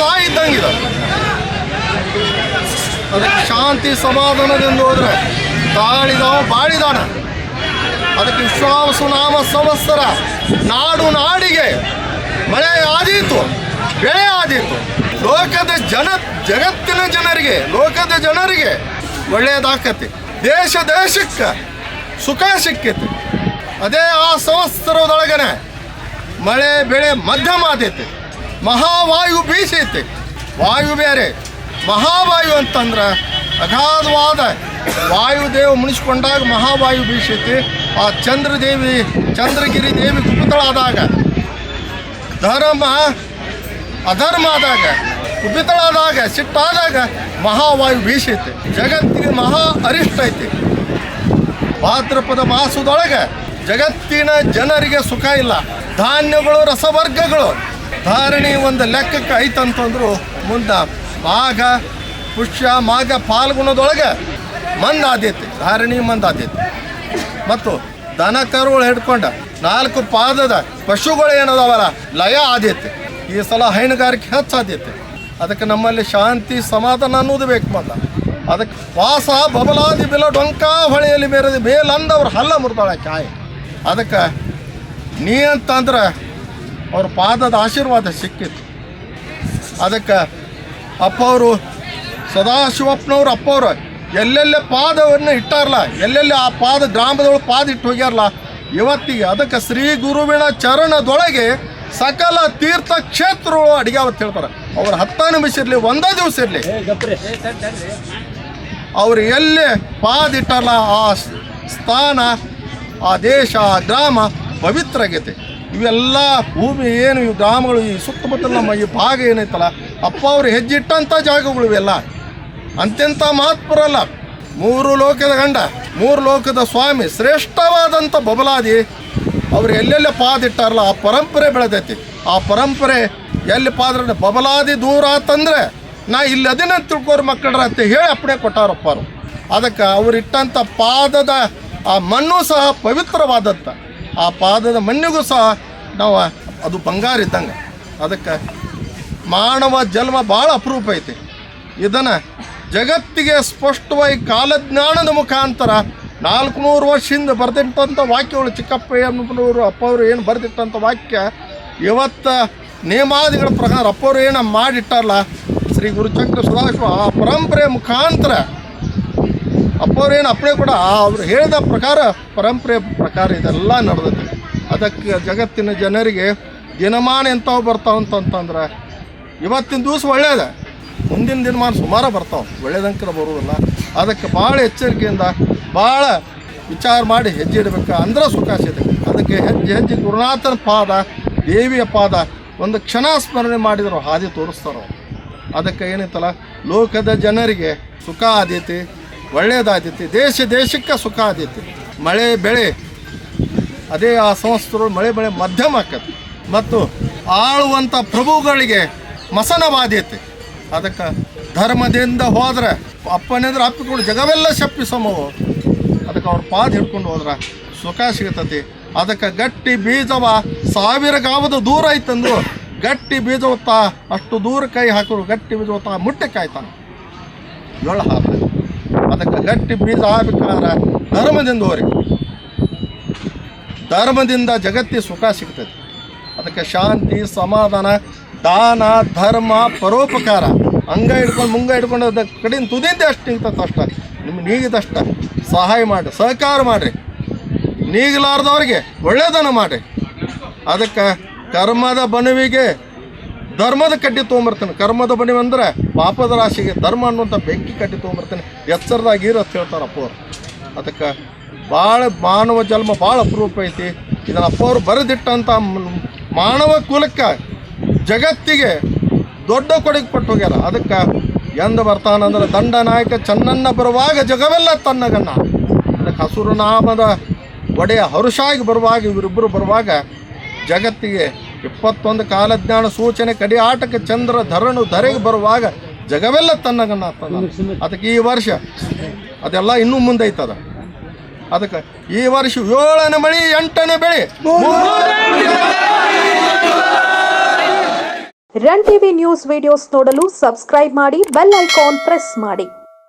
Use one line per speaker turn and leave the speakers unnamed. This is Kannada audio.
ತಾಯಿ ಇದ್ದಂಗಿದೆ. ಅದಕ್ಕೆ ಶಾಂತಿ ಸಮಾಧಾನದಿಂದ ಹೋದ್ರೆ ತಾಳಿದವ ಬಾಳಿದಾನ. ಅದಕ್ಕೆ ವಿಶ್ವಾಸು ನಾಮ ಸಂವತ್ಸರ. ನಾಡು ನಾಡಿಗೆ ಮಳೆ ಆದೀತು, ಬೆಳೆ ಆದೀತು. ಲೋಕದ ಜನ, ಜಗತ್ತಿನ ಜನರಿಗೆ, ಲೋಕದ ಜನರಿಗೆ ಒಳ್ಳೆಯದಾಕತಿ ದೇಶ ದೇಶಕ್ಕೆ ಸುಖ ಸಿಕ್ಕೈತಿ. ಅದೇ ಆ ಸಂವತ್ಸರದೊಳಗನೆ ಮಳೆ, ಬೆಳೆ ಮಧ್ಯಮ ಆದೈತಿ. ಮಹಾವಾಯು ಬೀಸೈತೆ. ವಾಯು ಬೇರೆ. ಮಹಾವಾಯು ಅಂತಂದ್ರೆ ಅಗಾಧವಾದ ವಾಯುದೇವ ಮುನಿಸ್ಕೊಂಡಾಗ ಮಹಾವಾಯು ಬೀಸೈತಿ. ಆ ಚಂದ್ರದೇವಿ, ಚಂದ್ರಗಿರಿ ದೇವಿ ಕುಪಿತಳಾದಾಗ ಧರ್ಮ, ಅಧರ್ಮ ಆದಾಗ ಕುಪಿತಳಾದಾಗ ಸಿಟ್ಟಾದಾಗ ಮಹಾವಾಯು ಬೀಸೈತಿ. ಜಗತ್ತಿನ ಮಹಾ ಅರಿಷ್ಟ ಐತಿ. ಭಾದ್ರಪದ ಮಾಸದೊಳಗೆ ಜಗತ್ತಿನ ಜನರಿಗೆ ಸುಖ ಇಲ್ಲ. ಧಾನ್ಯಗಳು, ರಸವರ್ಗಗಳು ಧಾರಣಿ ಒಂದು ಲೆಕ್ಕಕ್ಕೆ ಐತಂತಂದ್ರು ಮುಂದೆ ಮಾಘ ಪುಷ್ಯ ಮಾಘ ಪಾಲ್ಗುಣದೊಳಗೆ ಮಂದಾದೈತಿ ಧಾರಣಿ ಮಂದಾದೈತಿ ಮತ್ತು ದನ ಕರುಗಳು ಹಿಡ್ಕೊಂಡ ನಾಲ್ಕು ಪಾದದ ಪಶುಗಳು ಏನದವಲ್ಲ, ಲಯ ಆದೈತಿ ಈ ಸಲ ಹೈನುಗಾರಿಕೆ ಹೆಚ್ಚಾದೈತಿ ಅದಕ್ಕೆ ನಮ್ಮಲ್ಲಿ ಶಾಂತಿ ಸಮಾಧಾನ ಅನ್ನೋದು ಬೇಕು ಮಂದ ಅದಕ್ಕೆ ವಾಸ ಬಬಲಾದಿ ಬಿಲ ಡೊಂಕ ಹೊಳೆಯಲ್ಲಿ ಬೇರೆ ಬೇಲಂದವ್ರು ಹಲ್ಲ ಮುರಿದಾಳೆ ಕಾಯಿ. ಅದಕ್ಕೆ ನೀ ಅಂತಂದ್ರೆ ಅವ್ರ ಪಾದದ ಆಶೀರ್ವಾದ ಸಿಕ್ಕಿತ್ತು ಅದಕ್ಕೆ ಅಪ್ಪ ಅಪ್ಪವರು ಸದಾಶಿವಪ್ಪನವ್ರು ಅವರು ಎಲ್ಲೆಲ್ಲಿ ಪಾದವನ್ನು ಇಟ್ಟಾರಲ್ಲ ಎಲ್ಲೆಲ್ಲಿ ಆ ಪಾದ ಗ್ರಾಮದೊಳಗೆ ಪಾದ ಇಟ್ಟು ಹೋಗ್ಯಾರಲ್ಲ ಇವತ್ತಿಗೆ ಅದಕ್ಕೆ ಶ್ರೀ ಗುರುವಿನ ಚರಣದೊಳಗೆ ಸಕಲ ತೀರ್ಥ ಕ್ಷೇತ್ರಗಳು ಅಡಿಗೆ ಅವತ್ತು ಹೇಳ್ತಾರೆ. ಅವ್ರ ಹತ್ತ ನಿಮಿಷ ಇರಲಿ ಒಂದೇ ದಿವಸ ಇರಲಿ. ಅವ್ರು ಎಲ್ಲಿ ಪಾದ ಇಟ್ಟಾರಲ್ಲ ಆ ಸ್ಥಾನ ಆ ದೇಶ ಆ ಗ್ರಾಮ ಪವಿತ್ರ ಆಗೈತೆ. ಇವೆಲ್ಲ ಭೂಮಿ ಏನು, ಇವು ಗ್ರಾಮಗಳು ಈ ಸುತ್ತಮುತ್ತಲ ನಮ್ಮ ಈ ಭಾಗ ಏನೈತಲ್ಲ, ಅಪ್ಪ ಅವರು ಹೆಜ್ಜಿಟ್ಟಂಥ ಜಾಗಗಳು ಇವೆಲ್ಲ. ಅಂತ್ಯಂತ ಮಹತ್ವರಲ್ಲ ಮೂರು ಲೋಕದ ಗಂಡ, ಮೂರು ಲೋಕದ ಸ್ವಾಮಿ, ಶ್ರೇಷ್ಠವಾದಂಥ ಬಬಲಾದಿ, ಅವ್ರು ಎಲ್ಲೆಲ್ಲಿ ಪಾದ ಇಟ್ಟಾರಲ್ಲ ಆ ಪರಂಪರೆ ಬೆಳೆದೈತಿ. ಆ ಪರಂಪರೆ ಎಲ್ಲಿ ಪಾದ್ರ ಬಬಲಾದಿ ದೂರ ಆತಂದ್ರೆ, ನಾ ಇಲ್ಲಿ ಅದನ್ನ ತಿಳ್ಕೋರ್ ಮಕ್ಕಳ್ರ ಅಂತ ಹೇಳಿ ಅಪ್ಪಣೆ ಕೊಟ್ಟಾರಪ್ಪ ಅವರು. ಅದಕ್ಕೆ ಅವರಿಟ್ಟಂಥ ಪಾದದ ಆ ಮಣ್ಣು ಸಹ ಪವಿತ್ರವಾದತ್ತ ಆ ಪಾದದ ಮಣ್ಣಿಗೂ ಸಹ ನಾವು ಅದು ಬಂಗಾರ ಇದ್ದಂಗೆ. ಅದಕ್ಕೆ ಮಾನವ ಜನ್ಮ ಭಾಳ ಅಪರೂಪ ಐತಿ. ಇದನ್ನು ಜಗತ್ತಿಗೆ ಸ್ಪಷ್ಟವಾಗಿ ಕಾಲಜ್ಞಾನದ ಮುಖಾಂತರ ನಾಲ್ಕು ನಾಲ್ಕುನೂರು ವರ್ಷದಿಂದ ಬರೆದಿಟ್ಟಂಥ ವಾಕ್ಯಗಳು ಚಿಕ್ಕಪ್ಪಯ್ಯನವರು ಅಪ್ಪವರು ಏನು ಬರೆದಿಟ್ಟಂಥ ವಾಕ್ಯ ಇವತ್ತ ನೇಮಾದಿಗಳ ಪ್ರಕಾರ ಅಪ್ಪವರು ಏನು ಮಾಡಿಟ್ಟಾರಲ್ಲ, ಶ್ರೀ ಗುರುಚಕ್ರ ಸದಾಶಿವ ಆ ಪರಂಪರೆ ಮುಖಾಂತರ ಅಪ್ಪವ್ರೇನು ಅಪ್ಪಣೆ ಕೂಡ ಅವ್ರು ಹೇಳಿದ ಪ್ರಕಾರ, ಪರಂಪರೆ ಪ್ರಕಾರ ಇದೆಲ್ಲ ನಡೆದೈತಿ. ಅದಕ್ಕೆ ಜಗತ್ತಿನ ಜನರಿಗೆ ದಿನಮಾನ ಎಂಥವು ಬರ್ತಾವಂತಂತಂದ್ರೆ ಇವತ್ತಿನ ದಿವಸ ಒಳ್ಳೆಯದ ಮುಂದಿನ ದಿನಮಾನ ಸುಮಾರು ಬರ್ತಾವೆ. ಒಳ್ಳೇದಂಕರ ಬರುವುದಿಲ್ಲ. ಅದಕ್ಕೆ ಭಾಳ ಎಚ್ಚರಿಕೆಯಿಂದ ಭಾಳ ವಿಚಾರ ಮಾಡಿ ಹೆಜ್ಜೆ ಇಡಬೇಕು. ಅಂದ್ರೆ ಸುಖ ಸಿಗುತ್ತೆ ಅದಕ್ಕೆ ಹೆಜ್ಜೆ ಹೆಜ್ಜೆ ಗುರುನಾಥನ ಪಾದ, ದೇವಿಯ ಪಾದ, ಒಂದು ಕ್ಷಣ ಸ್ಮರಣೆ ಮಾಡಿದರು ಹಾದಿ ತೋರಿಸ್ತಾರೋ. ಅದಕ್ಕೆ ಏನೈತಲ್ಲ ಲೋಕದ ಜನರಿಗೆ ಸುಖ ಆದೈತಿ. ಒಳ್ಳೆಯದಾದೈತಿ ದೇಶ ದೇಶಕ್ಕೆ ಸುಖ ಆದೈತಿ. ಮಳೆ, ಬೆಳೆ. ಅದೇ ಆ ಸಂಸ್ಥರು ಮಳೆ, ಬೆಳೆ ಮಧ್ಯಮ ಆಕತಿ ಮತ್ತು ಆಳುವಂಥ ಪ್ರಭುಗಳಿಗೆ ಮಸನವಾದೈತಿ. ಅದಕ್ಕೆ ಧರ್ಮದಿಂದ ಹೋದ್ರೆ ಅಪ್ಪನೆಂದ್ರೆ ಅಪ್ಪಿಕೊಂಡು ಜಗವೆಲ್ಲ ಶಪ್ಪಿಸಮವು. ಅದಕ್ಕೆ ಅವ್ರ ಪಾದ ಹಿಡ್ಕೊಂಡು ಹೋದ್ರೆ ಸುಖ ಸಿಗತತಿ. ಅದಕ್ಕೆ ಗಟ್ಟಿ ಬೀಜವ ಸಾವಿರ ಗಾವದ ದೂರ ಐತಂದು ಗಟ್ಟಿ ಬೀಜವತ್ತ ಅಷ್ಟು ದೂರ ಕೈ ಹಾಕಿದ್ರು ಗಟ್ಟಿ ಬೀಜವತ್ತ ಮುಟ್ಟೆ ಕಾಯ್ತಾನೆ. ಏಳು ಹಾಕ ಅದಕ್ಕೆ ಗಟ್ಟಿ ಬೀಜ ಆಗ್ಬೇಕಾದ್ರೆ ಧರ್ಮದಿಂದ ಹೋರಿ. ಧರ್ಮದಿಂದ ಜಗತ್ತಿ ಸುಖ ಸಿಗ್ತದೆ. ಅದಕ್ಕೆ ಶಾಂತಿ, ಸಮಾಧಾನ, ದಾನ, ಧರ್ಮ, ಪರೋಪಕಾರ. ಅಂಗ ಹಿಡ್ಕೊಂಡು ಮುಂಗ ಹಿಡ್ಕೊಂಡು ಅದ ಕಡಿನ ತುದಿಂದ ಅಷ್ಟು ನಿಂತತ್ತ ಅಷ್ಟ. ನಿಮ್ಗೆ ನೀಗಿದಷ್ಟ. ಸಹಾಯ ಮಾಡಿರಿ, ಸಹಕಾರ ಮಾಡಿರಿ. ನೀಗಲಾರ್ದವ್ರಿಗೆ ಒಳ್ಳೆಯದನ್ನು ಮಾಡಿರಿ. ಅದಕ್ಕೆ ಕರ್ಮದ ಬಣವಿಗೆ ಧರ್ಮದ ಕಡ್ಡಿ ತೊಗೊಂಬರ್ತಾನೆ. ಕರ್ಮದ ಬಣವಿ ಅಂದ್ರೆ ಪಾಪದ ರಾಶಿಗೆ ಧರ್ಮ ಅನ್ನುವಂಥ ಬೆಂಕಿ ಕಡ್ಡಿ ತೊಗೊಂಬರ್ತಾನೆ. ಅಂತ ಹೇಳ್ತಾರೆ ಅಪ್ಪ ಅದಕ್ಕೆ ಭಾಳ ಮಾನವ ಜನ್ಮ ಭಾಳ ಅಪರೂಪ ಐತಿ. ಇದನ್ನು ಅಪ್ಪ ಬರೆದಿಟ್ಟಂಥ ಮಾನವ ಕುಲಕ್ಕೆ ಜಗತ್ತಿಗೆ ದೊಡ್ಡ ಕೊಡುಗೆ ಕೊಟ್ಟು ಹೋಗ್ಯಾರ. ಅದಕ್ಕೆ ಎಂದು ಬರ್ತಾನಂದ್ರೆ ದಂಡ ನಾಯಕ ಚೆನ್ನನ್ನ ಬರುವಾಗ ಜಗವೆಲ್ಲ ತನ್ನಗನ್ನ. ಅದಕ್ಕೆ ಹಸುರು ನಾಮದ ಒಡೆಯ ಹರುಷಾಗಿ ಬರುವಾಗ ಇವರಿಬ್ಬರು ಬರುವಾಗ ಜಗತ್ತಿಗೆ ಇಪ್ಪತ್ತೊಂದು ಕಾಲಜ್ಞಾನ ಸೂಚನೆ ಕಡಿ ಆಟಕ್ಕೆ ಚಂದ್ರ ಧರಣು ಧರೆಗೆ ಬರುವಾಗ ಜಗವೆಲ್ಲ ತನ್ನಗನ್ನ ಆಗ್ತದ ಅದಕ್ಕೆ ಈ ವರ್ಷ ಅದೆಲ್ಲ ಇನ್ನೂ ಮುಂದೆ ಐತದ ಅದಕ್ಕೆ ಈ ವರ್ಷ ಏಳನೇ ಮಳಿ, ಎಂಟನೇ ಬೆಳೆ.
ರನ್ ಟಿವಿ ನ್ಯೂಸ್ ವಿಡಿಯೋಸ್ ನೋಡಲು ಸಬ್ಸ್ಕ್ರೈಬ್ ಮಾಡಿ, ಬೆಲ್ ಐಕಾನ್ ಪ್ರೆಸ್ ಮಾಡಿ.